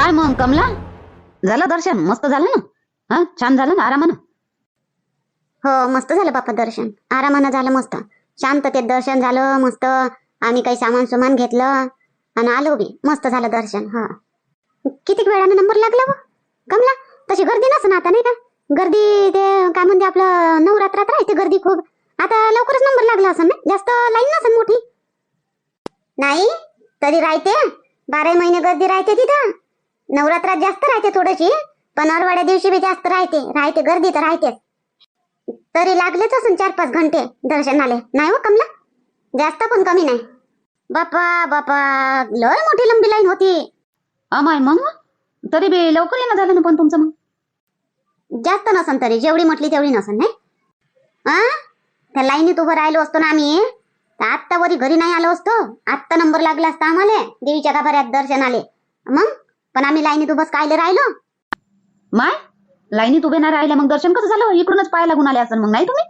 काय मग कमला? झालं दर्शन? मस्त झालं ना? हा? छान झालं ना आरामानं? हो मस्त झालं बापा दर्शन. आरामानं झालं मस्त. शांततेत दर्शन झालं मस्त. आम्ही काही सामान सुमान घेतलं आणि आलो बी. मस्त झालं दर्शन हा. किती वेळानं नंबर लागला व? कमला तशी गर्दी नसून आता नाही का? गर्दी ते काय म्हणते आपलं नवरात्रात राहते गर्दी खूप. आता लवकरच नंबर लागला असं ना? जास्त लाईन नसन मोठी. नाही तरी राहते. बारा महिने गर्दी राहते तिथं. नवरात्रात जास्त राहते थोडीशी. पण अरवाड्या दिवशी बी जास्त राहते. राहते गर्दी तर राहते तरी लागलेच असून चार पाच घंटे दर्शनाले. नाही हो कमला? जास्त पण कमी नाही. बापा बापा लय मोठी लंबी लाईन होती. अमाय मग? तरी बी लवकर येणं झालं ना पण तुमचं मग? जास्त नसन तरी. जेवढी म्हटली तेवढी नसन नाही? आ? त्या लाईनीत उभं राहिलो असतो ना आम्ही. तर आत्ता वरी घरी नाही आलो असतो. आत्ता नंबर लागला असता आम्हाला देवीच्या गाभाऱ्यात दर्शन आले मग? पण आम्ही लाईनीत उभंच कायले राहिलो. माय लाईनीत उभे नाही राहिले मग दर्शन कसं झालं? इकडूनच पाय लागून आले असं मग नाही तुम्ही?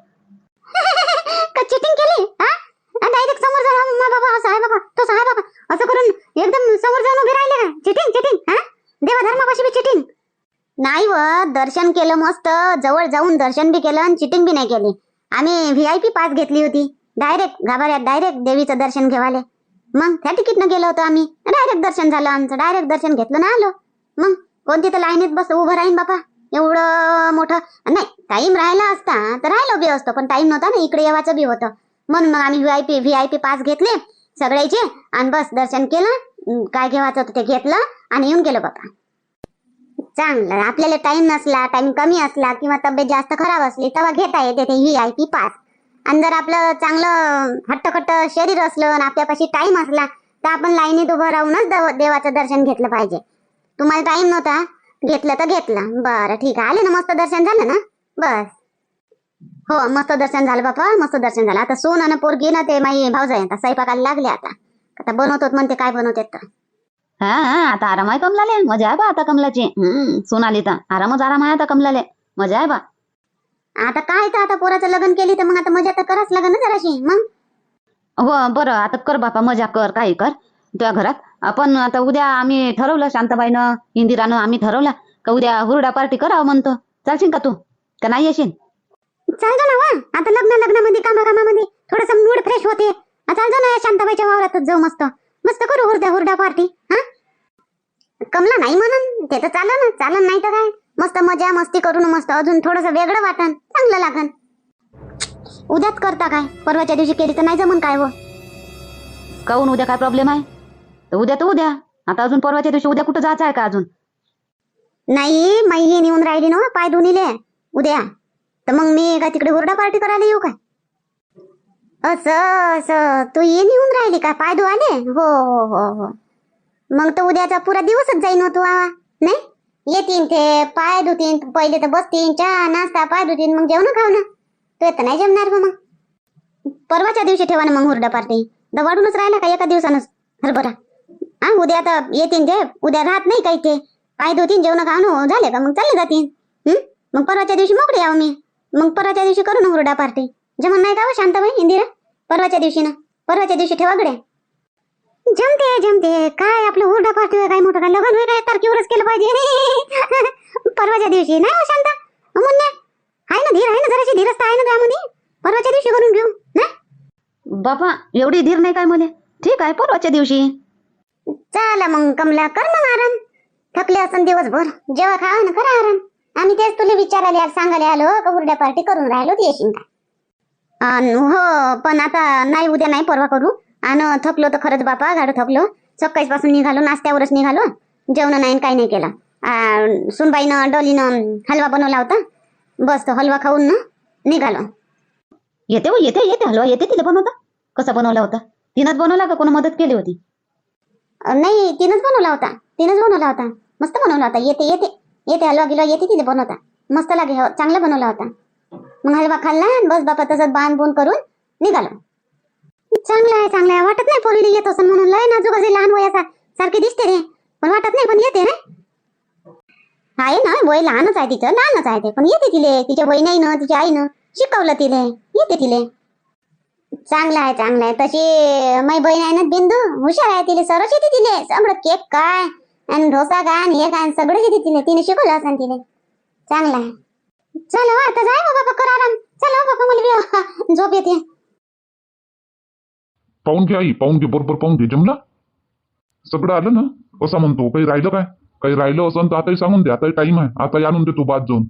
का चिटिंग केली? हा? डायरेक्ट समोर जाऊन मा बाबा असं आहे बाबा तसं आहे बाबा. असं करून एकदम समोर जाऊन उभे राहिले का चिटिंग चिटिंग हा? देवा धर्मापाशी बी चिटिंग नाही व दर्शन केलं मस्त. जवळ जाऊन दर्शन बी केलं आणि चिटिंग बी नाही केली. आम्ही व्ही आय पी पास घेतली होती. डायरेक्ट गाभाऱ्यात डायरेक्ट देवीचं दर्शन घेवाले. मग त्या तिकीटनं गेलो होतो आम्ही. डायरेक्ट दर्शन झालं आमचं. डायरेक्ट दर्शन घेतलं ना आलो. मग कोणती तर लाईनीत बस उभं राहीन बापा. एवढं मोठं. नाही टाइम राहिला असता तर राहिलो बी असतो पण टाइम नव्हता ना. इकडे येवाचं बी होतं. म्हणून मग आम्ही V I P V I P pass घेतले. सगळ्याचे. आणि बस दर्शन केलं. काय घेवायचं होतं ते घेतलं. आणि येऊन गेलो बापा. चांगलं. आपल्याला टाइम नसला टाइम कमी असला किंवा तब्येत जास्त खराब असली तेव्हा घेता येते ते व्ही आय पी पास आणि जर आपलं चांगलं हट्टखट्ट शरीर असलं आणि आपल्यापाशी टाइम असला तर आपण लाईनीत उभं राहूनच देवाचं दर्शन घेतलं पाहिजे. तुम्हाला टाइम नव्हता? घेतलं तर घेतलं. बरं ठीक आहे. आले ना मस्त दर्शन झालं ना? बस. हो मस्त दर्शन झालं बापा मस्त दर्शन झालं. आता सोन आणि पोरगी ना ते माई भाऊजाई आता स्वयंपाकाला लागले आता. आता बनवतात म्हणते काय बनवतात तर? हा हा आता आराम आहे कमलाले. मजा आहे बा आता कमलाची. हम्म सोनाली तर. आरामच आराम आहे आता कमलाले. मजा आहे बा. आता काय तर आता पोराचं लग्न केली तर मग आता मजा तर कराच लागेल ना जराशी मग? हो बरं आता कर बापा मजा कर काही कर तुझ्या घरात. आपण आता उद्या आम्ही ठरवलं शांताबाईनं इंदिरानं आम्ही ठरवलं का उद्या हुरडा पार्टी करावं म्हणतो. चालशील का तू? का नाही येशील? चालतो ना वा. आता लग्न लग्नामध्ये कामा कामामध्ये थोडस मूड फ्रेश होते. चालतो ना या शांताबाईच्या वावरातच जाऊ मस्त. मस्त करू हुरडा हुरडा पार्टी हा? कमला नाही म्हणून ते तर चालन ना चालन नाही तर काय? मस्त मजा मस्ती करून मस्त अजून थोडस वेगळं वाटन चांगलं लागन उद्याच करता काय? परवाच्या दिवशी केली तर नाही जमन काय व? काहून उद्या काय प्रॉब्लेम आहे? तर उद्या तर उद्या. आता अजून परवाच्या दिवशी उद्या कुठं जायचं आहे का अजून? नाही माई हे नेऊन राहिली ना पाय धुनीले उद्या. तर मग मी काय तिकडे हुरडा पार्टी करायला येऊ काय? असं असं. तू ये नेऊन राहिली का? पाय धुवाले? हो हो हो हो. मग तर उद्याचा पुरा दिवसच जाईन हो तू आवा. नाही? येतीन ते पाय धुतीन पहिले तर बसतीन चहा नाश्ता पाय धुतीन मग जेवण खाऊ ना तू तर नाही जेवणार बा मग. परवाच्या दिवशी ठेवा ना मग हुरडा पार्टी. दवाडूनच राहिला का एका दिवसानच? हरभरा. हा उद्या आता येतीन ते उद्या राहत नाही काही ते. पाय धुतीन जेवण खाऊन हो, झाले का मग? चालले जातीन. मग परवाच्या दिवशी मोकळी यावं मी. मग परवाच्या दिवशी करू ना हुरडा पार्टी. जेवण नाही का शांत शांताबाई इंदिरा? परवाच्या दिवशी ना. परवाच्या दिवशी ठेवा गड्या. जमते जमते. काय आपलं हुरडा पार्टी होय काय मोठं काय लग्न होय काय तारखेवरच केलं पाहिजे. परवाच्या दिवशी नाही हो शांता? मुन्ने आहे ना धीर आहे ना जराशी? धीरस्थ आहे ना त्यामध्ये परवाच्या दिवशी करून घेऊ ना? बापा एवढी धीर नाही काय मला ठीक आहे परवाच्या दिवशी. चला मग कमला कर मग आराम. थकले असन दिवसभर. जेव्हा खावा ना करा आराम. आम्ही तेच तुला विचारायला सांगायला आलो का हुरड्या पार्टी करून राहिलो ती येशील का? हो पण आता नाही उद्या नाही परवा करू. आणि थकलो तर खरंच बापा गाडो थकलो. सकाळीच पासून निघालो नाश्त्यावरच निघालो. जेवण नाही काही नाही केलं. सुनबाईनं डोलीनं हलवा बनवला होता. बस तो हलवा खाऊन ना निघालो. येते हो येते येते. हलवा येते तिला बनवता? कसा बनवला होता? तिनंच बनवला का कोणी मदत केली होती? नाही तिनंच बनवला होता. तिनंच बनवला होता. मस्त बनवला होता. येते येते. येते हलवा गिलवा येते तिने बनवता. मस्त लागे हो चांगला बनवला होता. मग हलवा खाल्ला आणि बस बापा तसंच बांध बोन करून निघालो. चांगलं आहे चांगलं आहे. वाटत नाही पोरगी येत असं म्हणून. लय नाजूक असे लहान वयाचा सारखे दिसते रे. पण वाटत नाही पण येते रे. आहे ना वय लहानच आहे तिचं लहानच आहे ते. पण येते तिले. तिच्या बहिणीनं तिच्या आईनं. शिकवलं तिले. येते तिले. चांगलं आहे चांगलं आहे. तशी माझी बहीण आहे ना बिंदू. हुशार आहे तिले. सरस येते तिले. सगळं केक काय? आणि ढोसा काय? आणि हे काय? सगळं घेते तिने तिने शिकवलं असं तिने चांगला आहे. चलो हो, आता जाय बाबा कर आराम. चलो हो बाबा मला झोप येते. पाहून घे आई पाहून घे बरोबर पाहून घे जमला? सगळं आलं ना? असं म्हणतो काही राहिलं काय? काही राहिलं असं तर आताही सांगून दे आताही टाइम आहे आता आणून दे तू बाद जाऊन.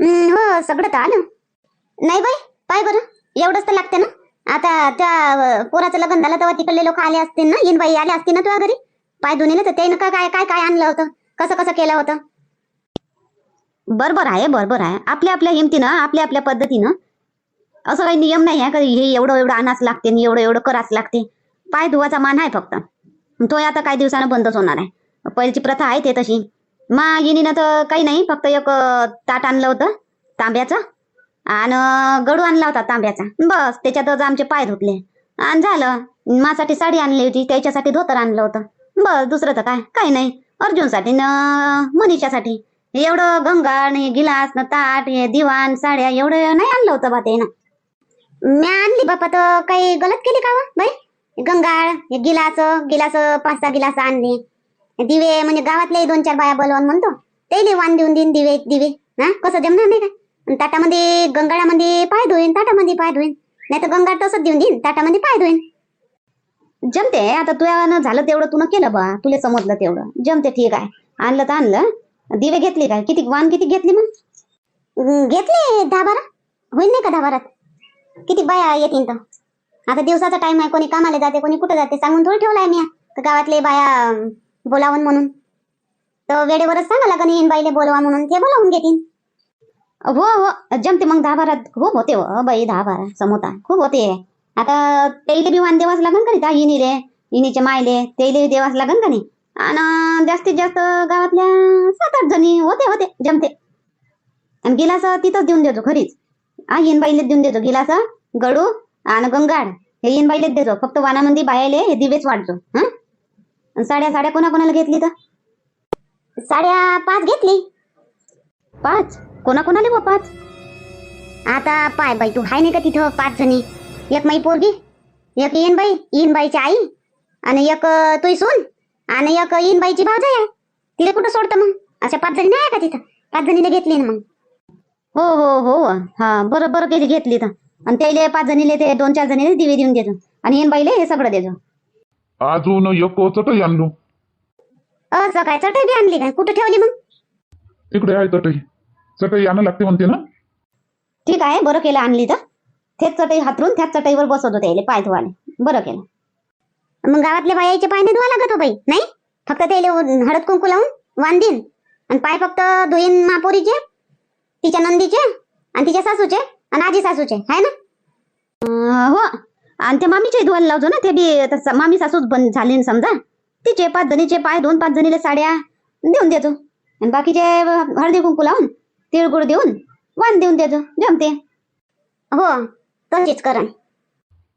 हम्म, हो सगळं तर आलं. नाही बाई पाय बरं एवढंच तर लागते ना? आता त्या अं, पोराचं लग्न झालं तेव्हा तिकडले लोक आले असतील ना? इन बाई आले असतील ना तुझ्या घरी? पाय धुनीला तर त्यानं का काय काय काय आणलं होतं? कसं कसं केलं होतं? बरोबर आहे बरोबर आहे. आपल्या आपल्या हिमतीनं आपल्या आपल्या पद्धतीनं असं काही नियम नाही आहे. का हे एवढं एवढं आणाच लागते आणि एवढं एवढं कराच लागते. पाय धुवाचा मान आहे फक्त. तो आता काही दिवसानं बंदच होणार आहे. पहिलीची प्रथा आहे ते तशी. मा येणीनं तर काही नाही. फक्त एक ताट आणलं होतं तांब्याचं. आणि गडू आणला होता तांब्याचा. बस त्याच्यातच आमचे पाय धुतले. आणि झालं. मासाठी साडी आणली होती. त्याच्यासाठी धोतर आणलं होतं. बस दुसरं तर काय? काही नाही. अर्जुनसाठी न मनीषासाठी. एवढं गंगा आणि गिलास न ताट हे दिवाण साड्या एवढं नाही आणलं होतं बा ते ना मी आणली बापा तर काही गलत केली का बाई गंगाळ हे गिलास गिलास पाच सहा गिलास आणली. दिवे म्हणजे गावातले दोन चार बाया बोलवून म्हणतो ते वाण देऊन देईन दिवे दिवे. हा? कसं जमणार नाही अन ताटामध्ये गंगाळामध्ये पाय धुईन ताटामध्ये पाय धुईन. नाही तर गंगाळ तसंच देऊन देईन ताटामध्ये पाय धुईन. जमते आता तुझ्यानं झालं तेवढं तुला केलं बा तुला समजलं तेवढं. जमते ठीक आहे. आणलं तर आणलं. दिवे घेतली काय? किती वाण किती घेतली मग? घेतले दहा बारा. होईल नाही का दहा बारात? किती बाया येतील तर. आता दिवसाचा टाइम आहे कोणी कामाला जाते कोणी कुठं जाते सांगून थोडी ठेवलाय मी. तर गावातले बाया बोलावून म्हणून. तर वेळेवरच सांगा लागन येईन बाईले बोलवा म्हणून ते बोलावून घेतील हो हो जमते मग दहा बारा खूप होते हो बाई दहा बारा समोता खूप होते. आता तेले बी वाण देवाच लागन का नाही त्या इनी रे इनीचे मायले तेले देवाच लागन का नाही? आणि जास्तीत जास्त गावातल्या सात आठ जणी होते होते जमते. आणि गिलास तिथंच देऊन देतो खरीच हा बाईले देऊन देतो. गिलास गडू आणि गंगाड हे इनबाईलेच देतो. फक्त वानामध्ये बायाले हे दिवेच वाढतो. हा? साड्या साड्या कोणा कोणाला घेतली तर? साड्या पाच घेतली. पाच? कोणा कोणाले बा पाच? आता पाय बाई तू हाय नाही का तिथं? पाच जणी. एक माई पोरगी एक येन बाई येन बाईची आई आणि एक अं, तुई सून आणि एक येन बाईची भावजाई आहे. तिला कुठं सोडतं मग? अशा पाच जणी नाही का तिथं? पाच जणीने घेतली ना मग. हो हो हो. हा बरं बरं केली घेतली तर. आणि त्याले पाच जणीले ते दोन चार जणीले दिवे देऊन देतो. आणि येन बाईले हे सगळं देतो. अजून एक चटई आणलो. असं काय चटई बी आणली काय? कुठं ठेवली मग? तिकडे आहे चटई. चटई आणा लागते म्हणते ना? ठीक आहे बरं केलं आणली तर. तेच चटई हातरून त्याच चटईवर बसवतो त्याले पाय धुवाले. बरं केलं. मग गावातल्या बायाचे पाय नाही धुवा लागत हो बाई नाही? फक्त त्याला हळद कुंकू लावून वांदीन. आणि पाय फक्त धुईन महापोरीचे तिच्या नंदीचे आणि तिच्या सासूचे आणि आजी सासूचे आहे ना? अं, हो. आणि ते मामीचे धुवायला लावतो ना ते बी तसं मामी सासूच बंद झाली न समजा. तिचे पाच जणीचे पाय दोन पाच जणीले साड्या देऊन देतो आणि बाकीचे हळदी कुंकू लावून तिळगुळ देऊन वाण देऊन देतो जमते हो तशीच करण.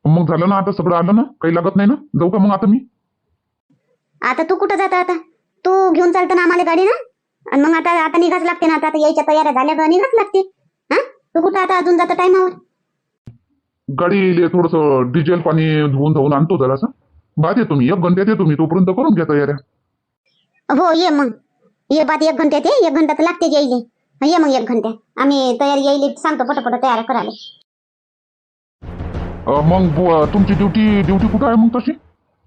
मग झालं ना आता सगळं आलं ना? काही लागत नाही ना? जाऊ का मग आता मी? आता तू कुठं जाता आता? तू घेऊन चालतं ना आम्हाला गाडी ना? आणि मग आता आता निघाच लागते ना आता आता यायच्या तयाऱ्या झाल्या का निघाच लागते. हा? तू कुठं आता अजून जाता टायमावर? गाडी थोडस डिझेल पाणी धुवून धावून आणतो जरासा. बाद येतो मी एक घंट्यात येतो मी तोपर्यंत करून घ्या तयाऱ्या. हो ये मग. ये बात एक घंट्यात ये एक घंटा तर लागते यायले. ये मग एक घंट्यात आम्ही तयारी यायले सांगतो पटापट तयारी करायला. अं, मग बुवा, तुमची ड्युटी ड्युटी कुठं आहे मग तशी?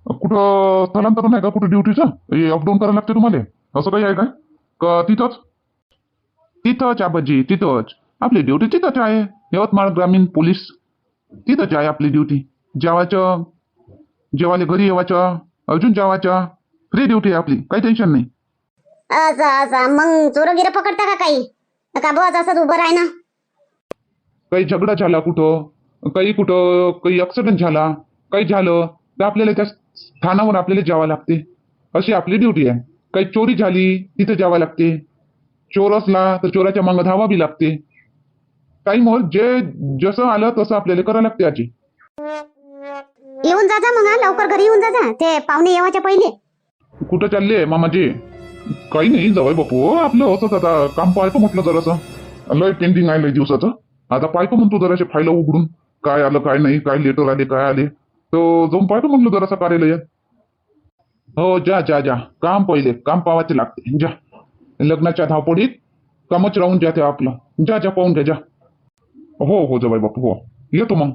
कुठं स्थलांतरण आहे का कुठं ड्युटीचं? हे अपडाऊन करायला लागते तुम्हाला? असं काही आहे काय? का तिथंच? तिथंच आबाजी तिथंच. आपली ड्युटी तिथंच आहे. यवतमाळ ग्रामीण पोलीस तिथंच आहे आपली ड्युटी. जेवायचं जेवायला घरी येवायचं अजून जेवायचं. फ्री ड्युटी आहे आपली. काही टेन्शन नाही. असं असं. मग चोरं गिरं पकडता का काही? का बस असंच उभं राह ना काही झगडा झाला कुठं? काही कुठं काही ॲक्सिडेंट झाला? काही झालं? तर आपल्याला त्या स्थानावर आपल्याला जावं लागते. अशी आपली ड्युटी आहे. काही चोरी झाली तिथे जावं लागते. चोर असला तर चोराच्या मागं धावावी लागते. टाईमवर जे जसं आलं तसं आपल्याला करावं लागते आजी. येऊन जा जा मग हा, लवकर घरी येऊन जा जा ते पाहुणे येवाच्या पहिले. कुठं चालले मामाजी? काही नाही जवळ बापू. आपलं असंच आता काम पाहतो म्हटलं जरासं. लय पेंडिंग आहे लय दिवसाचं. आता पाहतो म्हणतो जराशे फायला उघडून. काय आलं काय नाही काय लेटर आले काय आले. तर जाऊन पाहतो म्हटलं जरासं कार्यालयात. हो जा जा जा. काम पहिले. काम पावाचे लागते. जा. लग्नाच्या धावपडीत कामच राहून जाते आपलं. जा जा पाहून घ्या जा. हो हो जवाई बापू हो. येतो मग.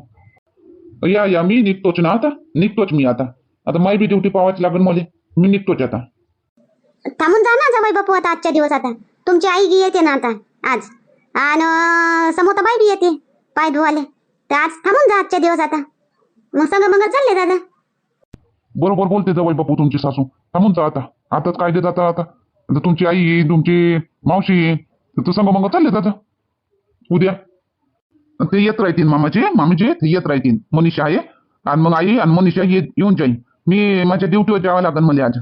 या या. मी निघतोच ना आता. निघतोच मी आता. आता माय बी ड्युटी पावाची लागेल मला. मी निघतोच आता. थांबून जा ना जवाई बापू आता आजच्या दिवस आता. तुमची आई गी येते ना आता आज. आणि समोता बाई बी येते. पाय धुवाले. तर आज थांबून जा आजच्या दिवस आता. मग संग मग चालले दादा. बरोबर बोलते जवळ बापू तुमची सासू. थांबून जा आता आताच काय देत आता. आता आता तुमची आई येईल तुमची मावशी येईल तर तू सांग मग चालले जाता. उद्या. ते येत राहतील मामाचे मामीचे ते येत राहतील. मनीषा आहे. आणि मग आई आणि मनीषा येत येऊन जाईन मी माझ्या ड्युटीवर जावं लागेल मला आज.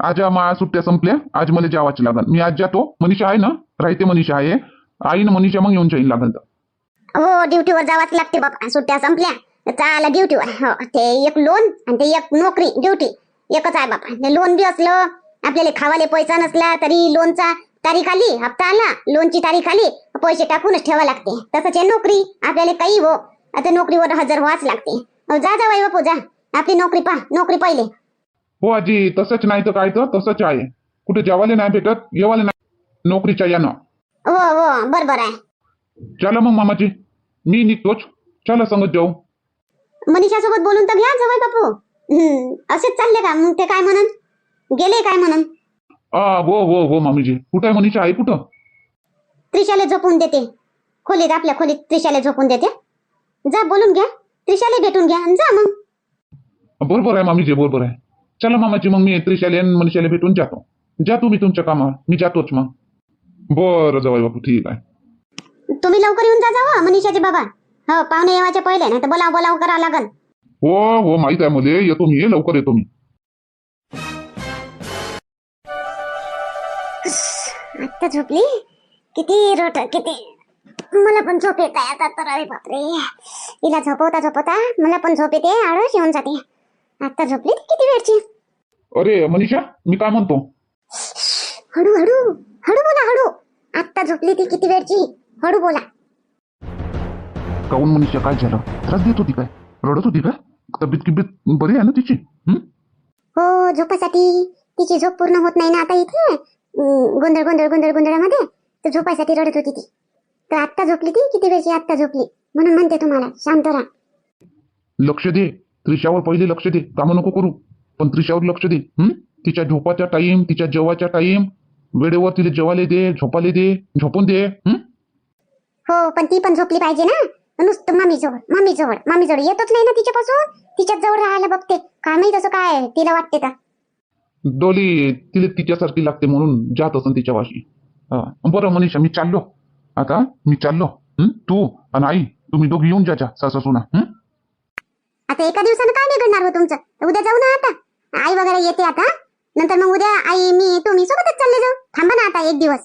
आज मा सुट्ट्या संपल्या आज मला जावाच लागेल मी आज जातो. मनीषा आहे ना? राहते मनीषा आहे. आई ना मनीषा मग येऊन जाईन लागेल तर हो ड्युटीवर जावाच लागते बाबा. सुट्ट्या संपल्या. चाला ड्युटीवर हो ते एक लोन आणि ते एक नोकरी ड्युटी एकच आहे बाबा ते लोन बी असलं आपल्याला खावाले पैसा नसला तरी लोनचा तारीख आली हप्ता आला लोनची तारीख आली पैसे टाकूनच ठेवा लागते. तसंच आहे नोकरी आपल्याला काही हो आता नोकरीवर हजर व्हाच लागते. अहो, जा जा बाई बापू जा. आपली नोकरी पहा नोकरी पहिले. हो आजी तसंच नाही तर काय तर तसंच आहे. कुठे जेवायला नाही भेटत येवाले नाही. नोकरीच्या यानं. हो हो बरोबर आहे. चला मग मामाजी. मी निघतोच. चला संगत जाऊ. मनीषा सोबत बोलून तर घ्या जवळ बापू. असेच चालले का? मग ते काय म्हणन? गेले काय म्हणन? आ हो हो हो मामीजी. कुठं आहे मनीषा? आहे कुठं? त्रिशाला झोपून देते. खोलीत आपल्या खोलीत त्रिशाला झोपून देते. जा बोलून घ्या. त्रिशाला भेटून घ्या आणि जा मग. बरोबर आहे मामीजी बरोबर आहे. चला मामाजी मग मी त्रिशाले आणि मनीषाला भेटून जातो. जा तुम्ही तुमच्या कामावर. मी जातोच मग. बरं जवाई बापू ठीक आहे. तुम्ही लवकर येऊन जा जावं मनीषाचे बाबा. हो पाहुणे येवायचे पहिले नाही तर बोलाव बोलाव करा लागल हो हो माहीत आहे मला. येतो मी लवकर येतो मी. आता झोपली? किती रोट किती? मला पण झोप येत आहे आता तर अरे बापरे. हिला झोपवता झोपवता मला पण झोप येते आळस येऊन जाते. आता झोपली ती किती वेळची? अरे मनीषा मी काय म्हणतो? हळू हळू हळू बोला हळू. आता झोपली ती किती वेळची? हळू बोला. काऊन मनीषा काय झालं? त्रास देत होती काय? रडत होती काय? तब्येत किब्येत बरी आहे ना तिची? हं? हो झोपासाठी. तिची झोप पूर्ण होत नाही ना आता इथे? अं, गोंधळ गोंधळ गोंधळ गोंधळामध्ये? तर झोपायसाठी रडत होती ती. तर आत्ता झोपली ती? किती वेळची आत्ता झोपली? म्हणून म्हणते तुम्हाला शांत राहा. लक्ष दे. त्रिशावर पहिले लक्ष दे. कामं नको करू. पण त्रिशावर लक्ष दे. हं? तिच्या झोपाचा टाइम तिच्या जेवाचा टाइम वेळेवर तिला जेवायला दे झोपायला दे झोपून दे. हं? हो पण ती पण झोपली पाहिजे ना? नुसतं मामी जवळ मामी जवळ मामी जवळ येतच नाही ना तिच्यापासून? तिच्याच जवळ राहायला बघते. काय माहीत असं काय तिला वाटते का डोली तिला तिच्यासारखी लागते म्हणून जात असन तिच्या वाशी. बरं मनीषा मी चाललो. आता मी चाललो? तू आणि आई तुम्ही दोघी येऊन जाच्या सासा सुना? आता एका दिवसानं काय बिघडणार हो तुमचं? उद्या जाऊ ना आता? आई वगैरे येते आता. नंतर मग उद्या आई मी तुम्ही सोबतच चालले जाऊ. थांबा ना आता एक दिवस.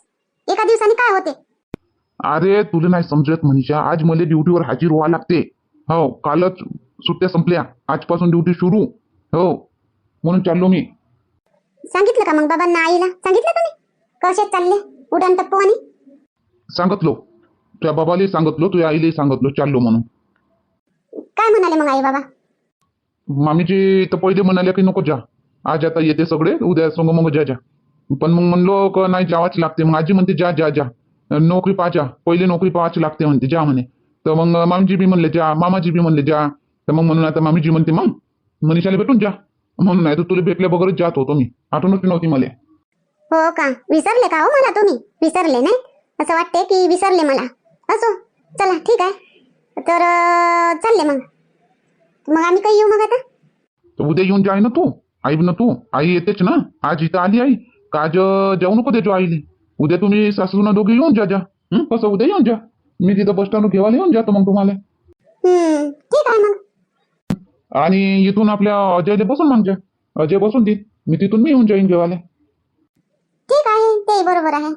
एका दिवसाने काय होते? अरे तुला नाही समजत मनीषा आज मला ड्युटीवर हजर व्हावं लागते. हो कालच सुट्ट्या संपल्या. आजपासून ड्युटी सुरू. हो म्हणून चाललो मी. सांगितलं का मग बाबांना आईला? सांगितलं कसे चालले उडान टप्पू आणि? सांगितलो. तुझ्या बाबाला सांगितलो तुझ्या आईला सांगितलो चाललो म्हणून. काय म्हणाले मग आई बाबा? मामीजी तर पहिले म्हणाले की नको जा. आज आता येते सगळे उद्या संग मग जा जा. पण मग म्हणलो का नाही जावाच लागते. मग आजी म्हणते जा जा जा. नोकरी पाहा पहिले नोकरी पाहायची लागते म्हणते जा म्हणे. तर मग मामीजी बी म्हणले जा. मामाजी बी म्हणले जा. तर मग म्हणून आता मामीजी म्हणते मग मनीषाला भेटून जा. म्हणून नाही तर तुला भेटल्या बरोबर जात होतो मी. आठवणच नव्हती मला. हो का? विसरले का हो मला तुम्ही? विसरले नाही? असं वाटते की विसरले मला. असो चला ठीक आहे. तर चालले मग. मग आम्ही काही येऊ मग आता? तर उद्या येऊन जाय ना तू. आई ना तू. आई येतेच ना. आज इथं आली आई. का आज अं, जाऊ नको देतो आईले. उद्या तुम्ही सासूना दोघे येऊन जा जा? कसं उद्या येऊन जा. मी तिथं बस स्टँड घेवायला येऊन जातो मग तुम्हाला. ठीक आहे मग. आणि इथून आपल्या अजयला बसून मग जा. अजय बसून देईल मी तिथून मी येऊन जाईन घेवायला ठीक आहे ते बरोबर आहे.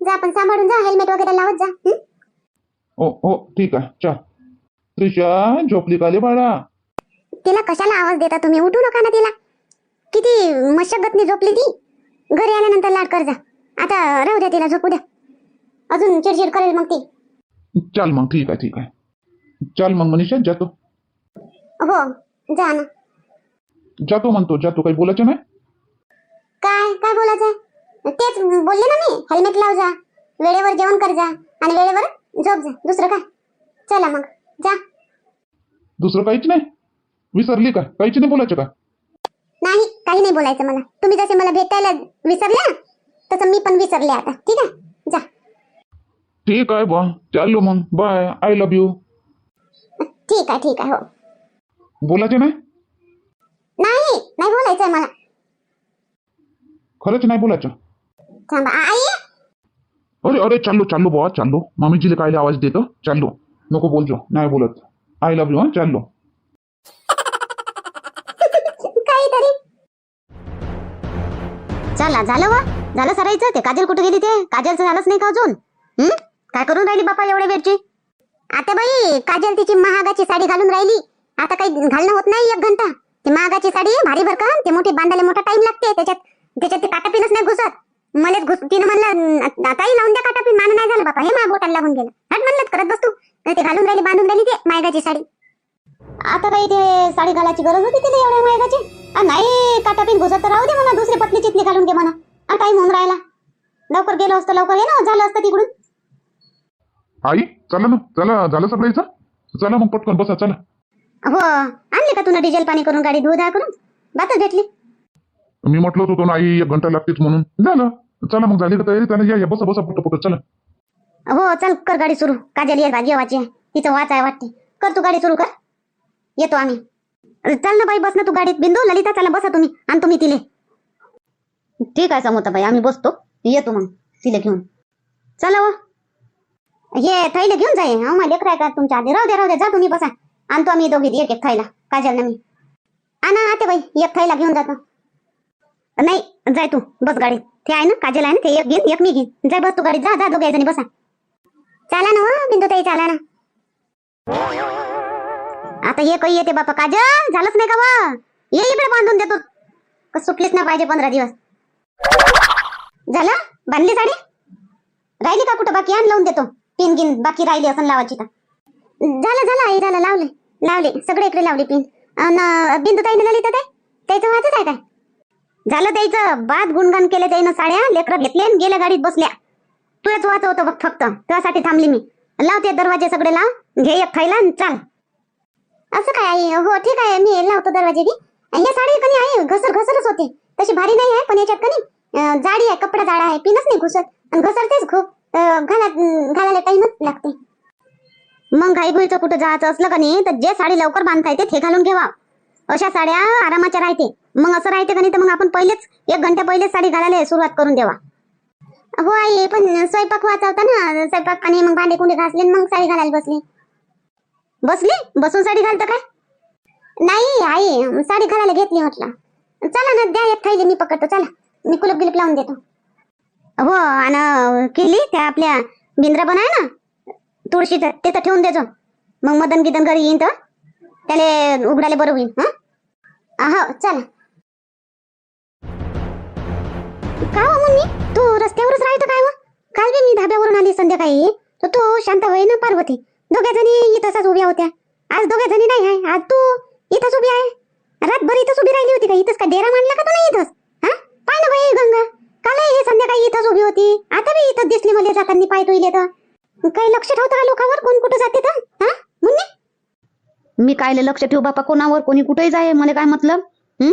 जा आपण सांभाळून जा हेल्मेट वगैरे लावत जा. हं? हो ठीक आहे. चल. त्रिशा झोपली काले बाळा? तिला कशाला आवाज देता तुम्ही? उठू नका ना तिला. किती मशगतनी झोपली ती. घरी आल्यानंतर लाड कर जा. आता राहू द्या तिला झोपू द्या. अजून चिडचिड करेल मग ती. चल मग ठीक आहे ठीक आहे. चल मग मनीषा जातो. हो जा ना. जातो म्हणतो जातो. काही बोलायचं नाही? काय काय बोलायचं तेच बोलले ना मी हेल्मेट लाव जा वेळेवर जेवण कर जा आणि वेळेवर झोप जा. दुसरं काय? चला मग जा. दुसरं काहीच नाही? विसरली का? काहीच नाही बोलायचं का? नाही काही नाही बोलायचं मला. तुम्ही जसे मला भेटायला विसरले ना तसं मी पण विसरले आता. ठीक आहे? जा. ठीक आहे बा चाललो मग. बाय आय लव्ह यू ठीक आहे ठीक आहे हो. बोलायचे नाही? नाही नाही बोलायचं आहे मला. खरंच नाही बोलायचं? थांबा. आई? अरे अरे चाललो चाललो बुवा चाललो. मामीजीला काय आवाज देतो? चाललो. नको बोलजो. नाही बोलत. आय लव्ह यू हा चाललो. चला झालं वा. झालं सरायचं ते. काजल कुठे गेली ते? काजलचं झालंच नाही का अजून? हम्म काय करून राहिली बापा एवढ्या वेळची? आता बाई काजल तिची महागाची साडी घालून राहिली. आता काही घालणं होत नाही एक घंटा. ती महागाची साडी भारी भर का? ते मोठी बांधायला मोठा टाइम लागते त्याच्यात. त्याच्यात ते काटापिनच नाही घुसत. मलाच घुस तिनं म्हणलं आताही ताई लावून द्या काटापिन. मान नाही झालं बापा. हे मा बोटाला लागून गेलं. हट म्हणलं करत बसतो ते. घालून राहिली बांधून राहिली ते मायगाची साडी. आता काही ते साडी घालायची गरज होती तिथे एवढ्या मायगाची आ, नाही काटापिन घुसत तर राहू दे म्हणा दुसरी पत्नी चितली घालून घे म्हणा. आ, टाइम होऊन राहिला. लवकर गेलो असतं लवकर ये ना झालं असतं तिकडून. आई चला ना चला झालं सगळं इथं? चला मग पटकन बसा चला. हो आणली का तुला डिझेल पाणी करून गाडी धुधा करून बातच भेटली. मी म्हटलं होतो ना आई एक घंटा लागतेच म्हणून. झालं. चला मग झाली का तयारी? त्याला या या बसा बसा पट पट चला. हो चल कर गाडी सुरू. काजल ये जेवाची आहे तिचं वाच आहे वाटते. कर तू गाडी सुरू कर. येतो आम्ही. चल ना बाई बस ना तू गाडीत. बिंदू ललिता चला बसा तुम्ही. आणि तुम्ही तिले. ठीक आहे समोता बाई आम्ही बसतो. येतो मग तिला घेऊन. चला ये हे थैले घेऊन जाय हा. मला लेकर आहे का तुमच्या आधी? राहू द्या राहू द्या जा तुम्ही बसा. आणतो आम्ही दोघी एक एक थैला काजल ना मी? आणा आते बाई एक थैला घेऊन जातो. नाही जाय तू. बस गाडीत. ते आहे ना काजल आहे ना ते एक घेईन एक मी घेईन. जाय बस तू गाडीत. जा जा दोघे जणी बसा. चाला ना हो बिंदू ताई चाला ना. आता हे काही येते बापा काजल! झालंच नाही का वा? ये इकडे बांधून देतो कस सुटलीच ना पाहिजे पंधरा दिवस. झालं? बांधली साडी? राहिली का कुठं? बाकी आण लावून देतो. पिन गिन बाकी राहिली असं लावायची का झालं झालं आई झालं लावले. लावले. सगळे इकडे लावले पिन. अन बिंदू ताईने झाली तर त्याचं वाचत आहे काय? झालं त्याचं. बाद गुणगान केले त्यानं साड्या लेकरं घेतले आणि गेल्या गाडीत बसल्या. तुझ्याच वाचवतो बघ फक्त. तुझ्यासाठी थांबली मी. लावते दरवाजे सगळे लाव. घे एक खायला आणि चाल. असं काय आहे? हो ठीक आहे. मी लावतो दरवाजे बी. साडी कणी आहे घसर घसरच होते. तशी भारी नाही आहे पण याच्यात कणी जाडी आहे कपडा जाडा आहे पिनच नाही घुसत. आणि घसरतेच खूप. घाला घालायला टाइमच लागते. मग घाई घुईचं कुठं जायचं असलं का नाही तर जे साडी लवकर बांधता येते ते घालून घेवा. अशा साड्या आरामाच्या राहते. मग असं राहते का नाही तर मग आपण पहिलेच एक घंटा पहिलेच साडी घालायला सुरुवात करून देवा. हो आई पण स्वयंपाक वाचवता ना. स्वयंपाक आणि मग भांडे कुंडे घासले मग साडी घालायला बसली. बसली? बसून साडी घालतं काय? नाही आई साडी घालायला घेतली म्हटलं. चला ना द्या एक थैली मी पकडतो. चला मी कुलप गिलप लावून देतो. हो आणि केली त्या आपल्या बिंद्रा पण आहे ना? तुळशीचं ते तर ठेवून देजो. मग मदन गिदन घरी येईन तर? त्याला उघडायला बरं होईल हा? हो चला. का हो मम्मी तू रस्त्यावरच राहतो काय हो? काल बी मी धाब्यावरून आली संध्याकाळी? तर तू शांत होई ना पार्वती? दोघ्या जणी इथंच उभ्या होत्या. आज दोघ्या जणी नाही आहे आज तू इथंच उभी आहे. रातभर इथंच उभी राहिली होती का? इथंच का डेरा मांडला का तुला इथंच? हा? पाय ना बाई गंगा. काल हे संध्याकाळी इथंच उभी होती. आता बी इथंच दिसली मला जाताना पाय तू तर. काही लक्ष ठेवतं का लोकांवर? कोण कुठं जाते तर? हा? मुन्ने? मी कायले लक्ष ठेवू बापा? कोणावर? कोणी कुठेही जाय मला काय मतलब? हं?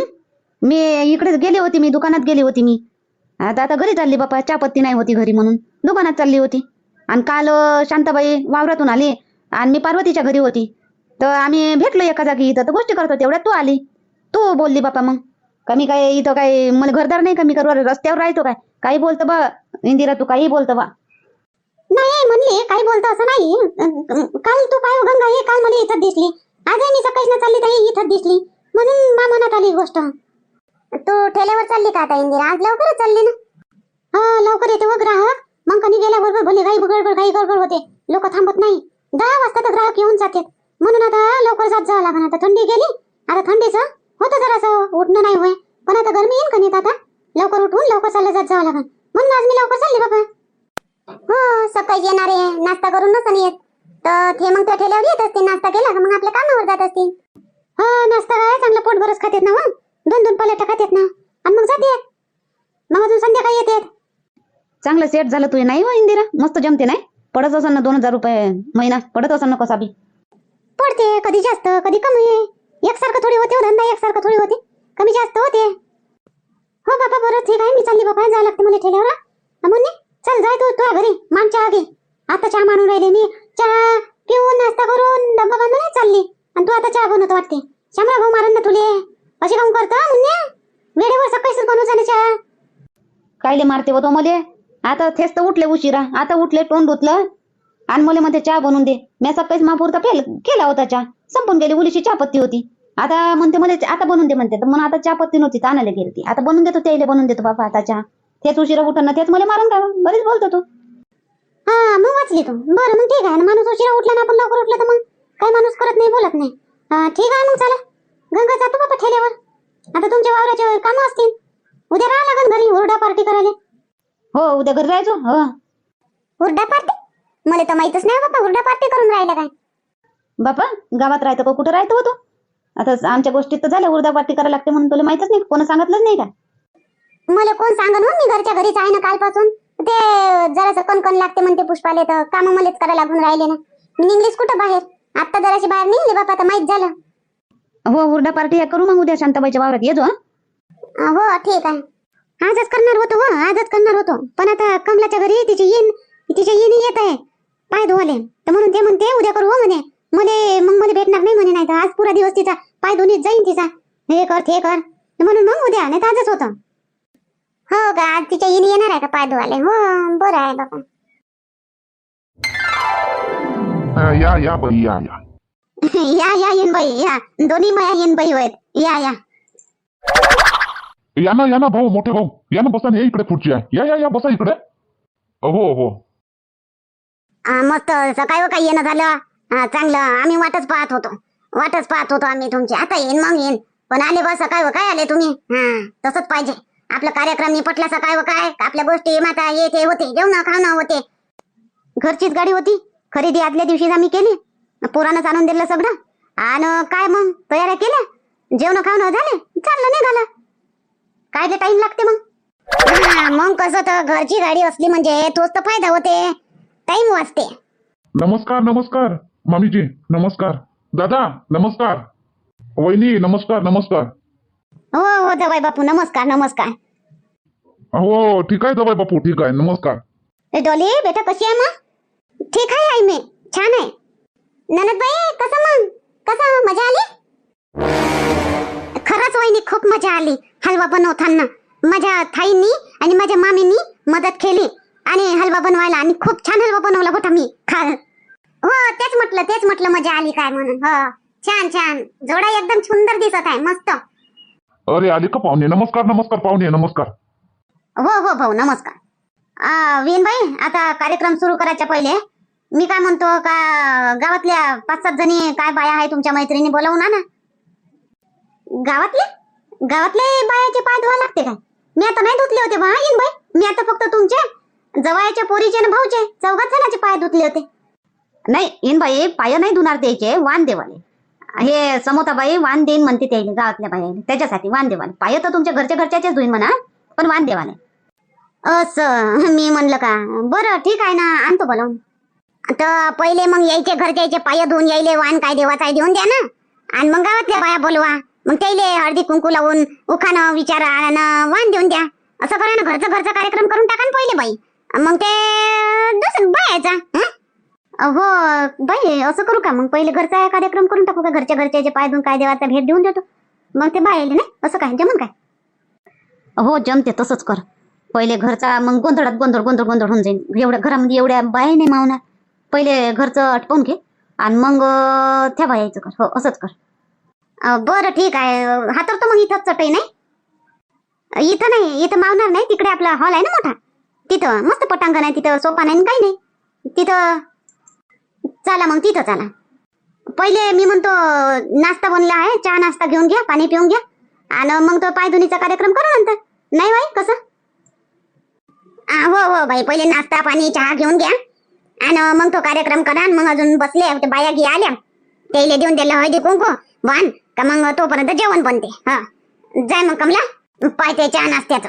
मी इकडेच गेले होती मी दुकानात गेली होती मी. आता आता घरी चालली बापा चहापत्ती नाही होती घरी म्हणून. दुकानात चालली होती. आणि काल अं, शांताबाई वावरातून आली. आणि मी पार्वतीच्या घरी होती. तर आम्ही भेटलो एका जागी इथं. तर गोष्टी करतो तेवढ्यात तू आली. तू बोलली बापा मग कमी काय इथं काय मला घरदार नाही कमी करू? रस्त्यावर राहतो काय? काही बोलतो बा. इंदिरा तू काही बोलतो बा. नाही म्हणले काही बोलतो असं नाही. काल तू काय गंगा हे काल मला इथं दिसली. आजही मी सकाळी ना चालली ताई इथं दिसली. म्हणून मा मनात आली गोष्ट. तू ठेल्यावर चालली का आता इंदिरा? आज लवकरच चालली ना? हा लवकर येते व ग्राहक. मग कधी गेल्याबरोबर भले काही गडबड काही गडबड होते. लोक थांबत नाही. दहा वाजता तर ग्राहक येऊन जातात म्हणून आता लवकर जात जावं लागणार आता थंडी गेली. आता थंडीचं होतं जरासं. उठणं नाही होय. पण आता गरमी येईन का नाही आता? लवकर उठून लवकर चाललं जात जावं लागेल. म्हणून आज मी लवकर चालली बाबा. हो सकाळी येणारे नाश्ता करून आणि येत. तर ते मग त्या ठेल्यावर येत असतील नाश्ता केला का? मग आपल्या कामावर जात असतील. हा नाश्ता काय? चांगलं पोट भरच खातेत ना हो? मग दोन दोन पलेट खातेत ना. आणि मग जाते. मग अजून संध्याकाळी येते. चांगलं सेट झालं तुझे नाही हो इंदिरा? मस्त जमते नाही? पडत असेल ना दोन हजार रुपये महिना पडत असेल ना कसा बी? पडते कधी जास्त कधी कमी. एकसारखं थोडी होते हो धंदा एकसारखं थोडी होते. कमी जास्त होते. हो बाबा बरं ठीक आहे. मी चालली बाबा. जायला लागते मला ठेल्यावर. म्हणणे चल जाय तू तुझ्या घरी. मान चहा घे आता चहा मानून राहिले मी. चहा पिऊन नाश्ता करून डब्बा बांधून चालली. आणि तू आता चहा बनवतो वाटते. शामरा भाऊ मारन ना तुले. अशी काम करतो म्हणणे वेळेवर सकाळीच बनवू झाले चहा. कायले मारते हो तो मले? आता तेच तर उठले उशिरा. आता उठले तोंड धुतलं आणि मला म्हणते चहा बनवून दे. मी सकाळीच महापुरता फेल केला होता चहा. संपून गेली उलीची चहापत्ती होती. आता म्हणते मला आता बनवून दे म्हणते. तर म्हणून आता चहापत्ती नव्हती आणायला गेली ती. आता बनवून देतो त्याला बनवून देतो बाबा आता चहा. तेच उशिरा उठणं तेच मला मारून का बरीच बोलतो तू. हा मग वाचली तू. बरं मग ठीक आहे. माणूस उशिरा उठला ना आपण लवकर उठला तर मग? काय माणूस करत नाही बोलत नाही. ठीक आहे मग चला. गंगा जातो बाबा ठेल्यावर. आता तुमच्या वावराचे काम असतील. उद्या राहा लागन घरी हुरडा पार्टी करायला. हो उद्या घरी जायचो हो. हुरडा पार्टी? मला तर माहितच नाही बाबा हुरडा पार्टी करून राहिला काय? बापा गावात राहतो का? कुठं राहतो हो तू? आता आमच्या गोष्टीत तर झाल्या उर्दा पार्टी करायला लागते म्हणून तुला माहितच नाही कोण सांगितलंच नाही का? मला कोण सांगन हो मी घरच्या घरीच आहे ना कालपासून. ते जरासं कणकण लागते म्हणते पुष्पाले तर कामं मलाच करायला लागून राहिले ना. मी निघलीच कुठं बाहेर? आता जराशी बाहेर निघले बाबा आता माहीत झालं. हो उर्दा पार्टी करू मग उद्या शांताबाईच्या वावरात. येतो हो ठीक आहे. आजच करणार होतो हो आजच करणार होतो. पण आता कमलाच्या घरी तिची येईन तिच्या येईन येत आहे. पाय धुवाले. तर म्हणून ते म्हणते उद्या करू हो म्हणे. मले मग मला भेटणार नाही म्हणे नाही तर आज पुरा दिवस तिचा पाय धुनीत जाईन तिचा. हे कर ते कर. म्हणून मग उद्या नाही तर आजच होतं. हो का आज तिच्या येईन येणार आहे का पाय धुवाले? हो बरं आहे बाबा. अं, या या बाई या या. या या येईन बाई या. दोन्ही माया येईन बाई होत या या. या ना या ना भाऊ मोठे भाऊ. या ना बसा ना इकडे खुर्ची आहे. या या या बसा इकडे. हो हो आ, मस्त सकाळी काही येणं झालं. हा, चांगलं. आम्ही वाटच पाहत होतो. वाटच पाहत होतो आम्ही तुमची. आता येईन मग येईन. पण आले बस सकाळी काय आले तुम्ही. हा तसंच पाहिजे. आपला कार्यक्रम निपटला व काय आपल्या गोष्टी माता ये ते होते. जेवण खाणं होते. घरचीच गाडी होती. खरेदी आदल्या दिवशीच आम्ही केली. पोरानंच आणून दिलं सगळं. आणि काय मग? तयाऱ्या केल्या? जेवण खावणं झाले? चाललं निघालं. काय टाइम लागते मग? मग कसं तर घरची गाडी असली म्हणजे तोच तर फायदा होते. टाइम वाचते. नमस्कार नमस्कार. मामीजी नमस्कार. दादा नमस्कार. वहिनी नमस्कार नमस्कार. हो हो जवाई बापू नमस्कार नमस्कार. हो ठीक आहे जवाई बापू ठीक आहे नमस्कार. ए, डॉली बेटा कशी आहे मग? ठीक आहे आई मी. छान आहे. ननद बाई कसं मग? कसं मजा आली? खरंच वहिनी खूप मजा आली. हलवा बनवताना माझ्या थाईंनी आणि माझ्या मामींनी मदत केली आणि हलवा बनवायला आणि खूप छान हलवा बनवला होता मी. खा हो तेच म्हटलं तेच म्हटलं मजा आली काय म्हणून. हो छान छान. जोडा एकदम सुंदर दिसत आहे मस्त. अरे आले का पाहुणे नमस्कार नमस्कार पाहुणे नमस्कार. हो हो भाऊ नमस्कार. आ, विनबाई आता कार्यक्रम सुरू करायच्या पहिले. मी काय म्हणतो का गावातल्या पाच सात जणी काय बाया आहे तुमच्या मैत्रिणी बोलवून ना गावातले? गावातले बायाचे पाय धुवा लागते काय? मी आता नाही धुतले होते बा बाई. मी आता फक्त तुमचे जवळचे पोरीचे आणि भाऊचे चौघात जणांचे पाय धुतले होते. नाही इन बाई पाय नाही धुणार त्याचे वान देवाले. हे समोताबाई वान देईन म्हणते त्याला गावातल्या बायाने त्याच्यासाठी वान देवाले. पाय तर तुमच्या घरच्या घरच्याचेच धुईन म्हणा पण वान देवाले. असं मी म्हणलं का? बरं ठीक आहे ना आणतो बोलावून. तर पहिले मग यायचे घरच्याचे पाय धुवून यायले वाण काय देवाचा देऊन द्या ना. आणि मग गावातल्या बाया बोलवा. मग त्याले हळदी कुंकू लावून उखाणं विचारा आणि वाण देऊन द्या. असं करा ना घरचा घरचा कार्यक्रम करून टाका ना पहिले बाई. मग ते दुसरं बायाचा हो? बाई असं करू का? मग पहिले घरचा कार्यक्रम करून टाकू का? घरच्या घरच्या जे पाय दोन काय देवाचा भेट देऊन देतो. मग ते बायाले नाही? असं काय? जमन काय? हो जमते तसंच कर. पहिले घरचा मग गोंधळात गोंधळ गोंधळ गोंधळ होऊन जाईल एवढ्या घरामध्ये एवढ्या बाया नाही मावणार. पहिले घरचं आटपून घे. आणि मग त्या बायाचं कर. हो असंच कर. बरं ठीक आहे. हातरतो मग इथंच चटई नाही? इथं नाही इथं मावणार नाही. तिकडे आपला हॉल आहे ना मोठा. तिथं मस्त पटांगण आहे. तिथं सोपा नाही काही नाही. तिथं चला मग तिथं चला. पहिले मी म्हणतो नाश्ता बनला आहे. चहा नाश्ता घेऊन घ्या पाणी पिऊन घ्या. आणि मग तो पायधुनीचा कार्यक्रम करू नंतर. नाही बाई कसं? हो हो बाई पहिले नाश्ता पाणी चहा घेऊन घ्या. आणि मग तो कार्यक्रम करा. आणि मग अजून बसले बाया घे आल्या. त्याला देऊन दिलं हळदी कुंकू वान. तर मग तोपर्यंत जेवण बनते. हा. जाय मग कमला. पाय ते चहा नाश्त्याचं.